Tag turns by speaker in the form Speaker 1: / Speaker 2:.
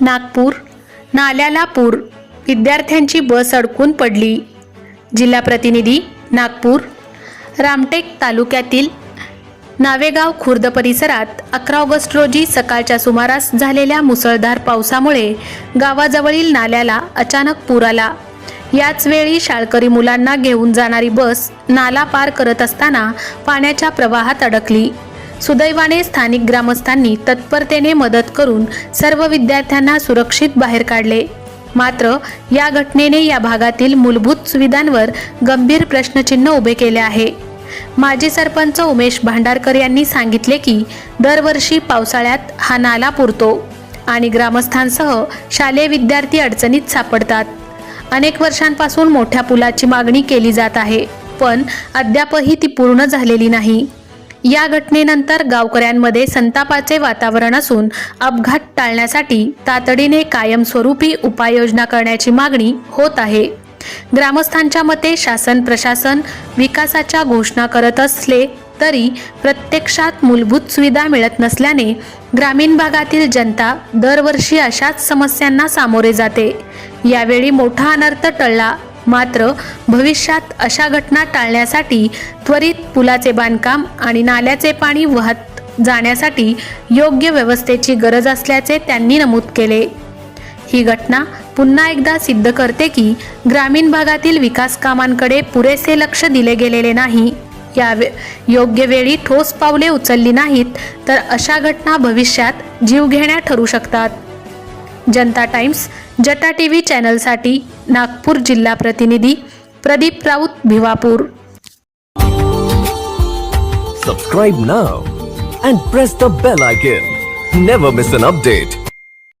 Speaker 1: नागपूर नाल्याला पूर विद्यार्थ्यांची बस अडकून पडली. जिल्हा प्रतिनिधी नागपूर. रामटेक तालुक्यातील नावेगाव खुर्द परिसरात अकरा ऑगस्ट रोजी सकाळच्या सुमारास झालेल्या मुसळधार पावसामुळे गावाजवळील नाल्याला अचानक पूर आला. याच वेळी शाळकरी मुलांना घेऊन जाणारी बस नाला पार करत असताना पाण्याच्या प्रवाहात अडकली. सुदैवाने स्थानिक ग्रामस्थांनी तत्परतेने मदत करून सर्व विद्यार्थ्यांना सुरक्षित बाहेर काढले. मात्र या घटनेने या भागातील मूलभूत सुविधांवर गंभीर प्रश्नचिन्ह उभे केले आहे. माजी सरपंच उमेश भांडारकर यांनी सांगितले की दरवर्षी पावसाळ्यात हा नाला पुरतो आणि ग्रामस्थांसह शालेय विद्यार्थी अडचणीत सापडतात. अनेक वर्षांपासून मोठ्या पुलाची मागणी केली जात आहे पण अद्यापही ती पूर्ण झालेली नाही. या घटनेनंतर गावकऱ्यांमध्ये संतापाचे वातावरण असून अपघात टाळण्यासाठी तातडीने कायमस्वरूपी उपाययोजना करण्याची मागणी होत आहे. ग्रामस्थांच्या मते शासन प्रशासन विकासाच्या घोषणा करत असले तरी प्रत्यक्षात मूलभूत सुविधा मिळत नसल्याने ग्रामीण भागातील जनता दरवर्षी अशाच समस्यांना सामोरे जाते. यावेळी मोठा अनर्थ टळला. मात्र भविष्यात अशा घटना टाळण्यासाठी त्वरित पुलाचे बांधकाम आणि नाल्याचे पाणी वाहत जाण्यासाठी योग्य व्यवस्थेची गरज असल्याचे त्यांनी नमूद केले. ही घटना पुन्हा एकदा सिद्ध करते की ग्रामीण भागातील विकास कामांकडे पुरेसे लक्ष दिले गेलेले नाही. या वे- योग्य वेळी ठोस पावले उचलली नाहीत तर अशा घटना भविष्यात जीवघेण्या ठरू शकतात. जनता टाइम्स जटा टी व्ही चॅनलसाठी नागपूर जिल्हा प्रतिनिधी Pradeep Raut Bhiwapur
Speaker 2: subscribe now and press the bell icon never miss an update